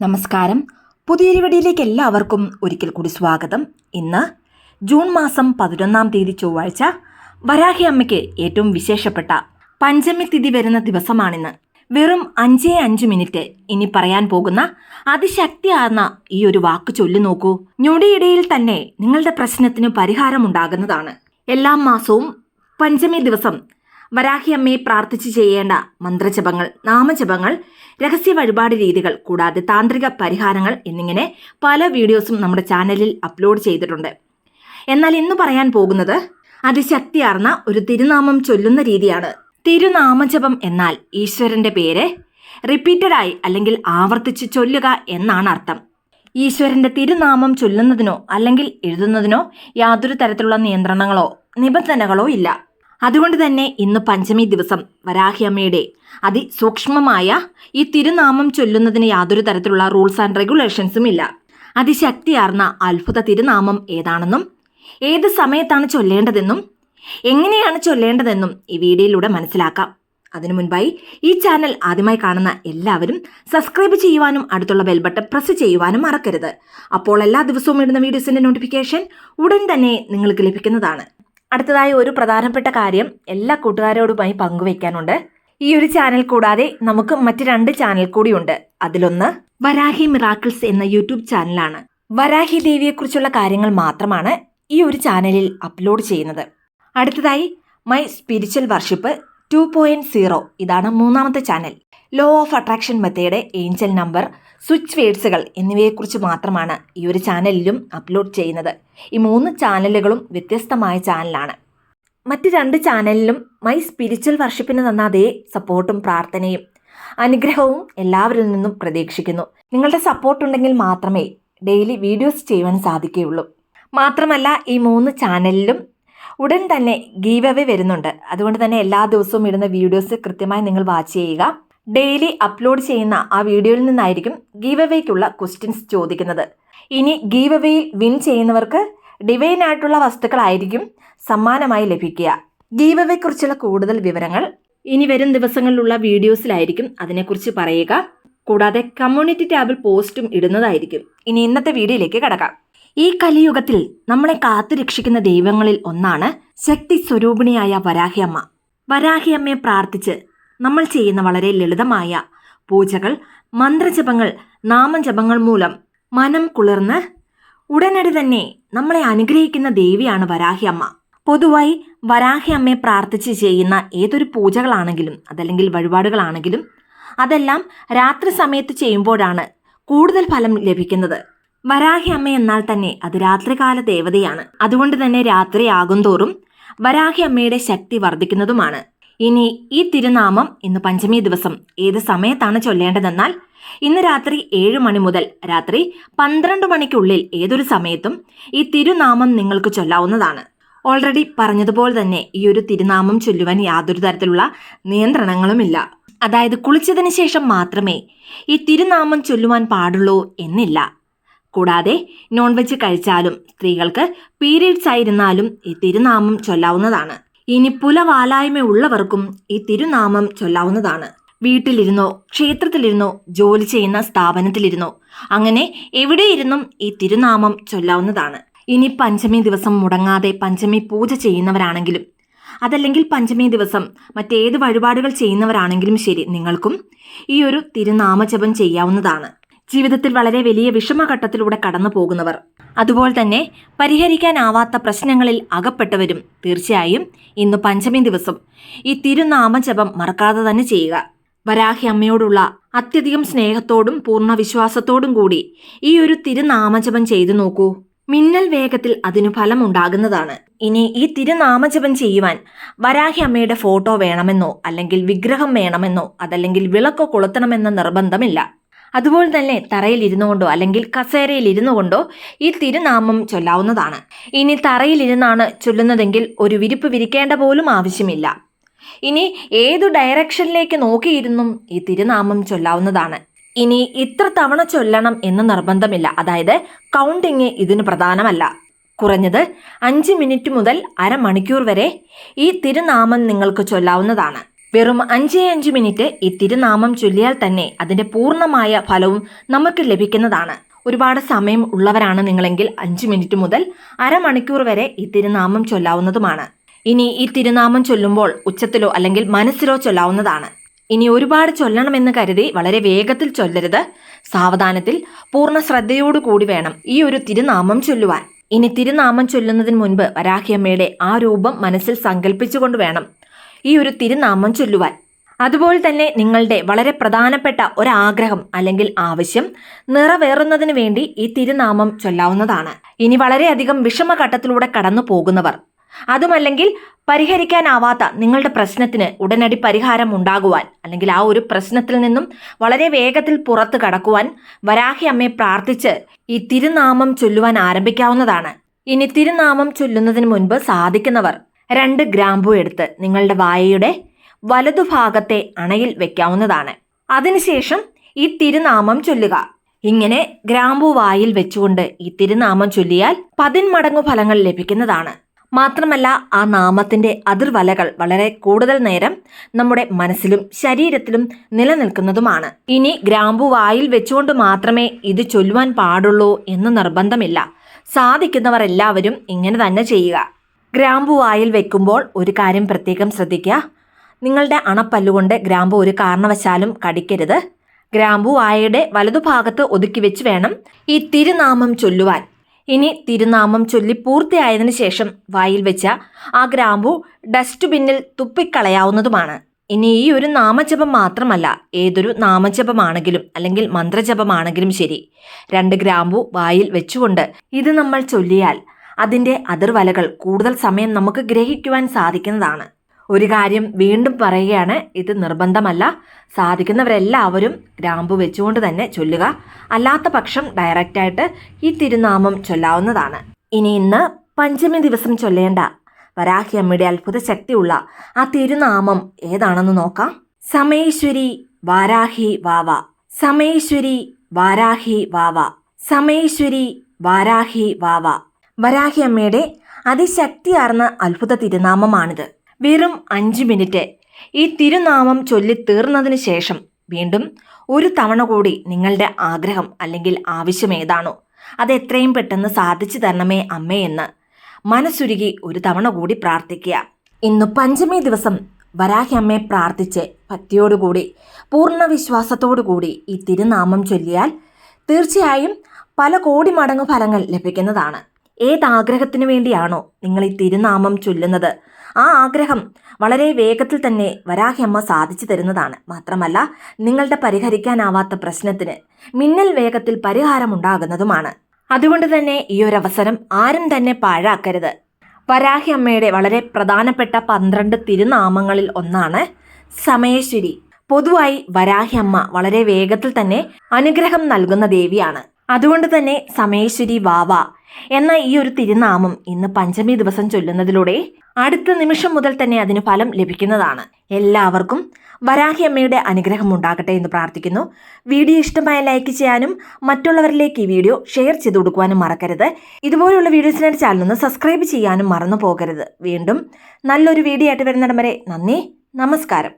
നമസ്കാരം. പുതിയൊരു വീഡിയോയിലേക്ക് എല്ലാവർക്കും ഒരിക്കൽ കൂടി സ്വാഗതം. ഇന്ന് ജൂൺ മാസം പതിനൊന്നാം തീയതി ചൊവ്വാഴ്ച വരാഹി അമ്മയ്ക്ക് ഏറ്റവും വിശേഷപ്പെട്ട പഞ്ചമി തിഥി വരുന്ന ദിവസമാണിന്ന്. വെറും അഞ്ചേ അഞ്ച് മിനിറ്റ് ഇനി പറയാൻ പോകുന്ന അതിശക്തിയാർന്ന ഈ ഒരു വാക്ക് ചൊല്ലി നോക്കൂ. ഞൊടിയിടയിൽ തന്നെ നിങ്ങളുടെ പ്രശ്നത്തിന് പരിഹാരമുണ്ടാകുന്നതാണ്. എല്ലാ മാസവും പഞ്ചമി ദിവസം വരാഹി അമ്മയെ പ്രാർത്ഥിച്ച് ചെയ്യേണ്ട മന്ത്രജപങ്ങൾ നാമജപങ്ങൾ രഹസ്യ വഴിപാട് രീതികൾ കൂടാതെ താന്ത്രിക പരിഹാരങ്ങൾ എന്നിങ്ങനെ പല വീഡിയോസും നമ്മുടെ ചാനലിൽ അപ്ലോഡ് ചെയ്തിട്ടുണ്ട്. എന്നാൽ ഇന്ന് പറയാൻ പോകുന്നത് അതിശക്തിയാർന്ന ഒരു തിരുനാമം ചൊല്ലുന്ന രീതിയാണ്. തിരുനാമജപം എന്നാൽ ഈശ്വരന്റെ പേര് റിപ്പീറ്റഡായി അല്ലെങ്കിൽ ആവർത്തിച്ച് ചൊല്ലുക എന്നാണ് അർത്ഥം. ഈശ്വരന്റെ തിരുനാമം ചൊല്ലുന്നതിനോ അല്ലെങ്കിൽ എഴുതുന്നതിനോ യാതൊരു തരത്തിലുള്ള നിയന്ത്രണങ്ങളോ നിബന്ധനകളോ ഇല്ല. അതുകൊണ്ട് തന്നെ ഇന്ന് പഞ്ചമി ദിവസം വരാഹിയമ്മയുടെ അതിസൂക്ഷ്മമായ ഈ തിരുനാമം ചൊല്ലുന്നതിന് യാതൊരു തരത്തിലുള്ള റൂൾസ് ആൻഡ് റെഗുലേഷൻസും ഇല്ല. അതിശക്തിയാർന്ന അത്ഭുത തിരുനാമം ഏതാണെന്നും ഏത് സമയത്താണ് ചൊല്ലേണ്ടതെന്നും എങ്ങനെയാണ് ചൊല്ലേണ്ടതെന്നും ഈ വീഡിയോയിലൂടെ മനസ്സിലാക്കാം. അതിനു മുൻപായി ഈ ചാനൽ ആദ്യമായി കാണുന്ന എല്ലാവരും സബ്സ്ക്രൈബ് ചെയ്യുവാനും അടുത്തുള്ള ബെൽബട്ടൺ പ്രസ് ചെയ്യുവാനും മറക്കരുത്. അപ്പോൾ എല്ലാ ദിവസവും ഇടുന്ന വീഡിയോസിന്റെ നോട്ടിഫിക്കേഷൻ ഉടൻ തന്നെ നിങ്ങൾക്ക് ലഭിക്കുന്നതാണ്. അടുത്തതായി ഒരു പ്രധാനപ്പെട്ട കാര്യം എല്ലാ കൂട്ടുകാരോടുമായി പങ്കുവയ്ക്കാനുണ്ട് ഈ ഒരു ചാനൽ കൂടാതെ നമുക്ക് മറ്റ് രണ്ട് ചാനൽ കൂടിയുണ്ട്. അതിലൊന്ന് വരാഹി മിറാക്കിൾസ് എന്ന യൂട്യൂബ് ചാനലാണ്. വരാഹി ദേവിയെക്കുറിച്ചുള്ള കാര്യങ്ങൾ മാത്രമാണ് ഈ ഒരു ചാനലിൽ അപ്ലോഡ് ചെയ്യുന്നത്. അടുത്തതായി my spiritual worship two point zero ഇതാണ് മൂന്നാമത്തെ channel. Law of attraction method angel number switch വേഡ്സുകൾ എന്നിവയെക്കുറിച്ച് മാത്രമാണ് ഈ ഒരു ചാനലിലും അപ്ലോഡ് ചെയ്യുന്നത്. ഈ മൂന്ന് ചാനലുകളും വ്യത്യസ്തമായ ചാനലാണ്. മറ്റ് രണ്ട് ചാനലിലും മൈ സ്പിരിച്വൽ വർഷിപ്പിന് തന്ന അതേ സപ്പോർട്ടും പ്രാർത്ഥനയും അനുഗ്രഹവും എല്ലാവരിൽ നിന്നും പ്രതീക്ഷിക്കുന്നു. നിങ്ങളുടെ സപ്പോർട്ട് ഉണ്ടെങ്കിൽ മാത്രമേ ഡെയിലി വീഡിയോസ് ചെയ്യുവാൻ സാധിക്കുകയുള്ളൂ. മാത്രമല്ല ഈ മൂന്ന് ചാനലിലും ഉടൻ തന്നെ ഗീവ് അവേ വരുന്നുണ്ട്. അതുകൊണ്ട് തന്നെ എല്ലാ ദിവസവും ഇടുന്ന വീഡിയോസ് കൃത്യമായി നിങ്ങൾ വാച്ച് ചെയ്യുക. ഡെയിലി അപ്ലോഡ് ചെയ്യുന്ന ആ വീഡിയോയിൽ നിന്നായിരിക്കും ഗീവ് അവേക്കുള്ള ക്വസ്റ്റ്യൻസ് ചോദിക്കുന്നത്. ഇനി ഗീവ് അവേയിൽ വിൻ ചെയ്യുന്നവർക്ക് ഡിവൈൻ ആയിട്ടുള്ള വസ്തുക്കളായിരിക്കും സമ്മാനമായി ലഭിക്കുക. ഗീവ് അവേക്കുറിച്ചുള്ള കൂടുതൽ വിവരങ്ങൾ ഇനി വരും ദിവസങ്ങളിലുള്ള വീഡിയോസിലായിരിക്കും അതിനെക്കുറിച്ച് പറയുക. കൂടാതെ കമ്മ്യൂണിറ്റി ടാബിൽ പോസ്റ്റും ഇടുന്നതായിരിക്കും. ഇനി ഇന്നത്തെ വീഡിയോയിലേക്ക് കടക്കാം. ഈ കലിയുഗത്തിൽ നമ്മളെ കാത്തുരക്ഷിക്കുന്ന ദൈവങ്ങളിൽ ഒന്നാണ് ശക്തി സ്വരൂപിണിയായ വരാഹിയമ്മ വരാഹിയമ്മയെ പ്രാർത്ഥിച്ച് നമ്മൾ ചെയ്യുന്ന വളരെ ലളിതമായ പൂജകൾ മന്ത്രജപങ്ങൾ നാമജപങ്ങൾ മൂലം മനം കുളിർന്ന് ഉടനടി തന്നെ നമ്മളെ അനുഗ്രഹിക്കുന്ന ദേവിയാണ് വരാഹി അമ്മ. പൊതുവായി വരാഹി അമ്മയെ പ്രാർത്ഥിച്ച് ചെയ്യുന്ന ഏതൊരു പൂജകളാണെങ്കിലും അതല്ലെങ്കിൽ വഴിപാടുകളാണെങ്കിലും അതെല്ലാം രാത്രി സമയത്ത് ചെയ്യുമ്പോഴാണ് കൂടുതൽ ഫലം ലഭിക്കുന്നത്. വരാഹി അമ്മ എന്നാൽ തന്നെ അത് രാത്രികാല ദേവതയാണ്. അതുകൊണ്ട് തന്നെ രാത്രി ആകുന്തോറും വരാഹി അമ്മയുടെ ശക്തി വർദ്ധിക്കുന്നതുമാണ്. ഇനി ഈ തിരുനാമം ഇന്ന് പഞ്ചമി ദിവസം. ഏത് സമയത്താണ് ചൊല്ലേണ്ടതെന്നാൽ ഇന്ന് രാത്രി ഏഴ് മണി മുതൽ രാത്രി പന്ത്രണ്ട് മണിക്കുള്ളിൽ ഏതൊരു സമയത്തും ഈ തിരുനാമം നിങ്ങൾക്ക് ചൊല്ലാവുന്നതാണ്. ഓൾറെഡി പറഞ്ഞതുപോലെ തന്നെ ഈ ഒരു തിരുനാമം ചൊല്ലുവാൻ യാതൊരു തരത്തിലുള്ള നിയന്ത്രണങ്ങളുമില്ല. അതായത് കുളിച്ചതിന് ശേഷം മാത്രമേ ഈ തിരുനാമം ചൊല്ലുവാൻ പാടുള്ളൂ എന്നില്ല. കൂടാതെ നോൺ വെജ് കഴിച്ചാലും സ്ത്രീകൾക്ക് പീരീഡ്സ് ആയിരുന്നാലും ഈ തിരുനാമം ചൊല്ലാവുന്നതാണ്. ഇനി പുലവാലായ്മ ഉള്ളവർക്കും ഈ തിരുനാമം ചൊല്ലാവുന്നതാണ്. വീട്ടിലിരുന്നോ ക്ഷേത്രത്തിലിരുന്നോ ജോലി ചെയ്യുന്ന സ്ഥാപനത്തിലിരുന്നോ അങ്ങനെ എവിടെയിരുന്നും ഈ തിരുനാമം ചൊല്ലാവുന്നതാണ്. ഇനി പഞ്ചമി ദിവസം മുടങ്ങാതെ പഞ്ചമി പൂജ ചെയ്യുന്നവരാണെങ്കിലും അതല്ലെങ്കിൽ പഞ്ചമി ദിവസം മറ്റേത് വഴിപാടുകൾ ചെയ്യുന്നവരാണെങ്കിലും ശരി നിങ്ങൾക്കും ഈ ഒരു തിരുനാമജപം ചെയ്യാവുന്നതാണ്. ജീവിതത്തിൽ വളരെ വലിയ വിഷമഘട്ടത്തിലൂടെ കടന്നു പോകുന്നവർ അതുപോലെ തന്നെ പരിഹരിക്കാനാവാത്ത പ്രശ്നങ്ങളിൽ അകപ്പെട്ടവരും തീർച്ചയായും ഇന്ന് പഞ്ചമി ദിവസം. ഈ തിരുനാമജപം മറക്കാതെ തന്നെ ചെയ്യുക. വരാഹി അമ്മയോടുള്ള അത്യധികം സ്നേഹത്തോടും പൂർണ വിശ്വാസത്തോടും കൂടി ഈ ഒരു തിരുനാമജപം ചെയ്തു നോക്കൂ. മിന്നൽ വേഗത്തിൽ അതിനു ഫലമുണ്ടാകുന്നതാണ് ഇനി ഈ തിരുനാമജപം ചെയ്യുവാൻ വരാഹി അമ്മയുടെ ഫോട്ടോ വേണമെന്നോ അല്ലെങ്കിൽ വിഗ്രഹം വേണമെന്നോ അതല്ലെങ്കിൽ വിളക്ക് കൊളുത്തണമെന്ന നിർബന്ധമില്ല. അതുപോലെ തന്നെ തറയിൽ ഇരുന്നു കൊണ്ടോ അല്ലെങ്കിൽ കസേരയിൽ ഇരുന്നു കൊണ്ടോ ഈ തിരുനാമം ചൊല്ലാവുന്നതാണ്. ഇനി തറയിൽ ഇരുന്നാണ് ചൊല്ലുന്നതെങ്കിൽ ഒരു വിരിപ്പ് വിരിക്കേണ്ട പോലും ആവശ്യമില്ല. ഇനി ഏതു ഡയറക്ഷനിലേക്ക് നോക്കിയിരുന്നും ഈ തിരുനാമം ചൊല്ലാവുന്നതാണ്. ഇനി ഇത്ര തവണ ചൊല്ലണം എന്ന് നിർബന്ധമില്ല. അതായത് കൗണ്ടിങ് ഇതിന് പ്രധാനമല്ല. കുറഞ്ഞത് അഞ്ച് മിനിറ്റ് മുതൽ അരമണിക്കൂർ വരെ ഈ തിരുനാമം നിങ്ങൾക്ക് ചൊല്ലാവുന്നതാണ്. വെറും അഞ്ചേ അഞ്ച് മിനിറ്റ് ഈ തിരുനാമം ചൊല്ലിയാൽ തന്നെ അതിന്റെ പൂർണമായ ഫലവും നമുക്ക് ലഭിക്കുന്നതാണ്. ഒരുപാട് സമയം ഉള്ളവരാണ് നിങ്ങളെങ്കിൽ അഞ്ച് മിനിറ്റ് മുതൽ അരമണിക്കൂർ വരെ ഈ തിരുനാമം ചൊല്ലാവുന്നതുമാണ്. ഇനി ഈ തിരുനാമം ചൊല്ലുമ്പോൾ ഉച്ചത്തിലോ അല്ലെങ്കിൽ മനസ്സിലോ ചൊല്ലാവുന്നതാണ്. ഇനി ഒരുപാട് ചൊല്ലണമെന്ന് കരുതി വളരെ വേഗത്തിൽ ചൊല്ലരുത്. സാവധാനത്തിൽ പൂർണ ശ്രദ്ധയോടു കൂടി വേണം ഈ ഒരു തിരുനാമം ചൊല്ലുവാൻ. ഇനി തിരുനാമം ചൊല്ലുന്നതിന് മുൻപ് വരാഹിയമ്മയുടെ ആ രൂപം മനസ്സിൽ സങ്കല്പിച്ചുകൊണ്ട് വേണം. ഈ ഒരു തിരുനാമം ചൊല്ലുവാൻ. അതുപോലെ തന്നെ നിങ്ങളുടെ വളരെ പ്രധാനപ്പെട്ട ഒരാഗ്രഹം അല്ലെങ്കിൽ ആവശ്യം നിറവേറുന്നതിന് വേണ്ടി ഈ തിരുനാമം ചൊല്ലാവുന്നതാണ്. ഇനി വളരെയധികം വിഷമഘട്ടത്തിലൂടെ കടന്നു പോകുന്നവർ അതുമല്ലെങ്കിൽ പരിഹരിക്കാനാവാത്ത നിങ്ങളുടെ പ്രശ്നത്തിന് ഉടനടി പരിഹാരം ഉണ്ടാകുവാൻ അല്ലെങ്കിൽ ആ ഒരു പ്രശ്നത്തിൽ നിന്നും വളരെ വേഗത്തിൽ പുറത്തു കടക്കുവാൻ വരാഹി അമ്മയെ പ്രാർത്ഥിച്ച് ഈ തിരുനാമം ചൊല്ലുവാൻ ആരംഭിക്കാവുന്നതാണ്. ഇനി തിരുനാമം ചൊല്ലുന്നതിന് മുൻപ് സാധിക്കുന്നവർ രണ്ട് ഗ്രാമ്പു എടുത്ത് നിങ്ങളുടെ വായയുടെ വലതുഭാഗത്തെ അണയിൽ വെക്കാവുന്നതാണ്. അതിനുശേഷം ഈ തിരുനാമം ചൊല്ലുക. ഇങ്ങനെ ഗ്രാമ്പു വായിൽ വെച്ചുകൊണ്ട് ഈ തിരുനാമം ചൊല്ലിയാൽ പതിന്മടങ്ങു ഫലങ്ങൾ ലഭിക്കുന്നതാണ്. മാത്രമല്ല ആ നാമത്തിന്റെ അതിർവലകൾ വളരെ കൂടുതൽ നേരം നമ്മുടെ മനസ്സിലും ശരീരത്തിലും നിലനിൽക്കുന്നതുമാണ്. ഇനി ഗ്രാമ്പു വായിൽ വെച്ചുകൊണ്ട് മാത്രമേ ഇത് ചൊല്ലുവാൻ പാടുള്ളൂ എന്ന് നിർബന്ധമില്ല. സാധിക്കുന്നവർ എല്ലാവരും ഇങ്ങനെ തന്നെ ചെയ്യുക. ഗ്രാമ്പു വായിൽ വെക്കുമ്പോൾ ഒരു കാര്യം പ്രത്യേകം ശ്രദ്ധിക്കുക. നിങ്ങളുടെ അണപ്പല്ലുകൊണ്ട് ഗ്രാമ്പു ഒരു കാരണവശാലും കടിക്കരുത്. ഗ്രാമ്പു വായയുടെ വലതുഭാഗത്ത് ഒതുക്കി വെച്ച് വേണം ഈ തിരുനാമം ചൊല്ലുവാൻ. ഇനി തിരുനാമം ചൊല്ലി പൂർത്തിയായതിനു ശേഷം വായിൽ വെച്ച ആ ഗ്രാമ്പു ഡസ്റ്റ്ബിന്നിൽ തുപ്പിക്കളയാവുന്നതുമാണ്. ഇനി ഈ ഒരു നാമജപം മാത്രമല്ല ഏതൊരു നാമജപമാണെങ്കിലും അല്ലെങ്കിൽ മന്ത്രജപമാണെങ്കിലും ശരി. രണ്ട് ഗ്രാമ്പു വായിൽ വെച്ചുകൊണ്ട് ഇത് നമ്മൾ ചൊല്ലിയാൽ അതിന്റെ അതിർവലകൾ കൂടുതൽ സമയം നമുക്ക് ഗ്രഹിക്കുവാൻ സാധിക്കുന്നതാണ്. ഒരു കാര്യം വീണ്ടും പറയുകയാണ് ഇത് നിർബന്ധമല്ല. സാധിക്കുന്നവരെല്ലാവരും ഗ്രാമ്പു വെച്ചുകൊണ്ട് തന്നെ ചൊല്ലുക. അല്ലാത്ത പക്ഷം ഡയറക്റ്റായിട്ട് ഈ തിരുനാമം ചൊല്ലാവുന്നതാണ്. ഇനി ഇന്ന് പഞ്ചമി ദിവസം ചൊല്ലേണ്ട വരാഹി അമ്മയുടെ അത്ഭുത ശക്തിയുള്ള ആ തിരുനാമം ഏതാണെന്ന് നോക്കാം. സമേശ്വരി വാരാഹി വാവ സമേശ്വരി വാരാഹി വാവ സമേശ്വരി വാരാഹി വാവ. വരാഹി അമ്മയുടെ അതിശക്തിയാർന്ന അത്ഭുത തിരുനാമമാണിത്. വെറും അഞ്ച് മിനിറ്റ്. ഈ തിരുനാമം ചൊല്ലി തീർന്നതിന് ശേഷം വീണ്ടും ഒരു തവണ കൂടി നിങ്ങളുടെ ആഗ്രഹം അല്ലെങ്കിൽ ആവശ്യം ഏതാണോ അത് എത്രയും പെട്ടെന്ന് സാധിച്ചു തരണമേ അമ്മേ എന്ന് മനസ്സുരുകി ഒരു തവണ കൂടി പ്രാർത്ഥിക്കുക. ഇന്ന് പഞ്ചമി ദിവസം വരാഹി അമ്മയെ പ്രാർത്ഥിച്ച് ഭക്തിയോടുകൂടി പൂർണ വിശ്വാസത്തോടുകൂടി ഈ തിരുനാമം ചൊല്ലിയാൽ തീർച്ചയായും പല കോടി മടങ്ങ് ഫലങ്ങൾ ലഭിക്കുന്നതാണ്. ഏതാഗ്രഹത്തിന് വേണ്ടിയാണോ നിങ്ങൾ ഈ തിരുനാമം ചൊല്ലുന്നത്? ആ ആഗ്രഹം വളരെ വേഗത്തിൽ തന്നെ വരാഹിയമ്മ സാധിച്ചു തരുന്നതാണ്. മാത്രമല്ല നിങ്ങളുടെ പരിഹരിക്കാനാവാത്ത പ്രശ്നത്തിന് മിന്നൽ വേഗത്തിൽ പരിഹാരമുണ്ടാകുന്നതുമാണ്. അതുകൊണ്ട് തന്നെ ഈ ഒരു അവസരം ആരും തന്നെ പാഴാക്കരുത്. വരാഹി അമ്മയുടെ വളരെ പ്രധാനപ്പെട്ട പന്ത്രണ്ട് തിരുനാമങ്ങളിൽ ഒന്നാണ് സമയേശ്വരി പൊതുവായി വരാഹി അമ്മ വളരെ വേഗത്തിൽ തന്നെ അനുഗ്രഹം നൽകുന്ന ദേവിയാണ്. അതുകൊണ്ട് തന്നെ സമയേശ്വരി വാവ എന്ന ഈ ഒരു തിരുനാമം ഇന്ന് പഞ്ചമി ദിവസം ചൊല്ലുന്നതിലൂടെ അടുത്ത നിമിഷം മുതൽ തന്നെ അതിന് ഫലം ലഭിക്കുന്നതാണ്. എല്ലാവർക്കും വരാഹി അമ്മയുടെ അനുഗ്രഹം ഉണ്ടാകട്ടെ എന്ന് പ്രാർത്ഥിക്കുന്നു. വീഡിയോ ഇഷ്ടമായ ലൈക്ക് ചെയ്യാനും മറ്റുള്ളവരിലേക്ക് ഈ വീഡിയോ ഷെയർ ചെയ്ത് കൊടുക്കുവാനും മറക്കരുത്. ഇതുപോലുള്ള വീഡിയോസിനായിട്ട് ചാനലൊന്ന് സബ്സ്ക്രൈബ് ചെയ്യാനും മറന്നു പോകരുത്. വീണ്ടും നല്ലൊരു വീഡിയോ ആയിട്ട് വരുന്നിടം വരെ നന്ദി നമസ്കാരം.